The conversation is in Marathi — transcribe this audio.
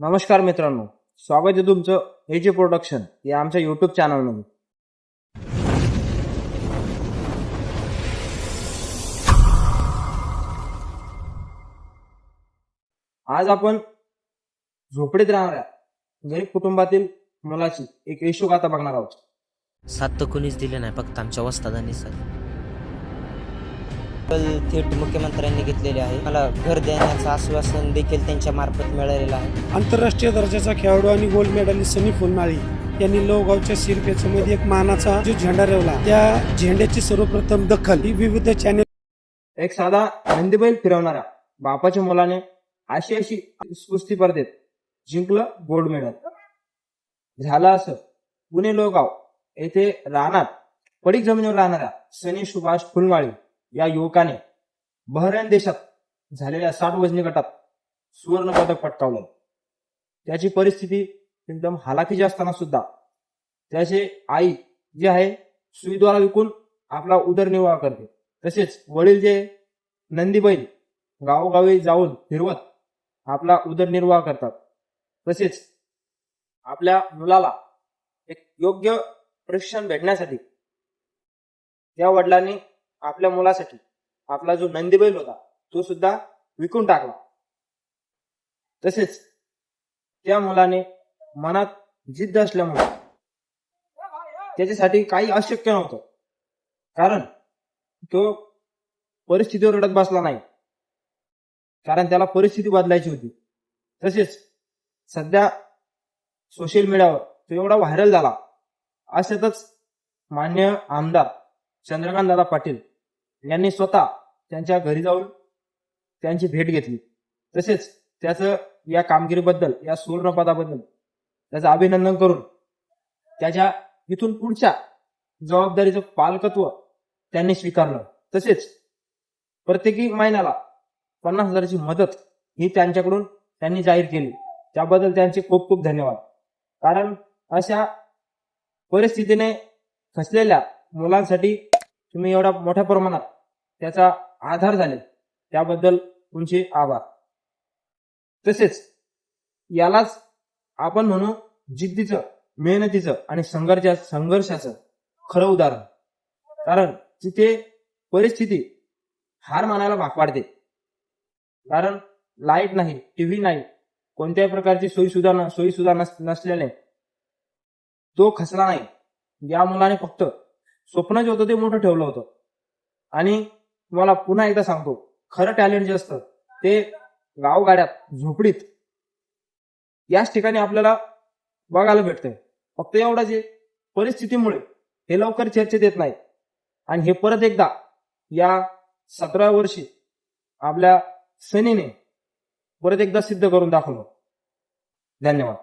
नमस्कार मित्रांनो स्वागत आहे तुमचं हे जे प्रोडक्शन या आमच्या युट्यूब चॅनलमध्ये आज आपण झोपडीत राहणाऱ्या गरीब कुटुंबातील मुलाची एक यशोगाथा बघणार आहोत. सात तर कोणीच दिले नाही फक्त आमच्या वस्तादांनी सर. थेट मुख्यमंत्र्यांनी घेतलेले आहे. मला घर देण्याचं आश्वासन देखील त्यांच्या मार्फत मिळालेलं आहे. आंतरराष्ट्रीय दर्जाचा खेळाडू आणि गोल्ड मेडलिस्ट सनी फुलमाळी यांनी लोहगावच्या शिरपेचमध्ये एक मानाचा जो झेंडा रेवला. त्या झेंड्याची सर्वप्रथम दखल ही विविध चॅनेल एक साधा नंदीबैल फिरवणाऱ्या बापाच्या मुलाने अशी अशी कुस्ती स्पर्धेत जिंकलं गोल्ड मेडल झालं असं. पुणे लोगाव येथे राहणार पडीक जमिनीवर राहणाऱ्या सनी सुभाष फुलमाळी या युवकाने बहरेन देशात झालेल्या साठ वजनी गटात सुवर्ण पदक पटकावलं. त्याची परिस्थिती एकदम हालाकीची असताना सुद्धा त्याचे आई जे आहे सुईद्वारा विकून आपला उदरनिर्वाह करते. तसेच वडील जे नंदीबैल गावोगावी जाऊन फिरवत आपला उदरनिर्वाह करतात. तसेच आपल्या मुलाला एक योग्य प्रशिक्षण भेटण्यासाठी त्या वडिलांनी आपल्या मुलासाठी. आपला जो नंदीबैल होता तो सुद्धा विकून टाकला. तसेच त्या मुलाने मनात जिद्द असल्यामुळे त्याच्यासाठी काही अशक्य नव्हतं. कारण तो परिस्थितीवर रडत बसला नाही. कारण त्याला परिस्थिती बदलायची होती. तसेच सध्या सोशल मीडियावर तो एवढा व्हायरल झाला. अशातच मान्य आमदार चंद्रकांत दादा पाटील यांनी स्वतः त्यांच्या घरी जाऊन त्यांची भेट घेतली. तसेच त्याचं या कामगिरीबद्दल या सुवर्णपदाबद्दल त्याचं अभिनंदन करून त्याच्या इथून पुढच्या जबाबदारीचं पालकत्व त्यांनी स्वीकारलं. तसेच प्रत्येकी महिन्याला पन्नास हजाराची मदत ही त्यांच्याकडून त्यांनी जाहीर केली. त्याबद्दल त्यांचे खूप खूप धन्यवाद. कारण अशा परिस्थितीने फसलेल्या मुलांसाठी तुम्ही एवढ्या मोठ्या प्रमाणात त्याचा आधार झाले. त्याबद्दल तुमचे आभार. तसेच यालाच आपण म्हणू जिद्दीचं मेहनतीचं आणि संघर्षा संघर्षाचं खरं उदाहरण. कारण तिथे परिस्थिती हार मानायला भाग पाडते. कारण लाइट नाही टीव्ही नाही कोणत्याही प्रकारची सोयी सुद्धा सोयी सुद्धा नस नसल्याने तो खचला नाही. या मुलाने फक्त स्वप्न जे होतं ते मोठं ठेवलं होतं. आणि तुम्हाला पुन्हा एकदा सांगतो खरं टॅलेंट जे असतं ते गावगाड्यात झोपडीत याच ठिकाणी आपल्याला बघायला भेटतंय. फक्त एवढा जे परिस्थितीमुळे हे लवकर चर्चेत येत नाही. आणि हे परत एकदा या सतरा वर्षी आपल्या सनीने परत एकदा सिद्ध करून दाखवलं. धन्यवाद.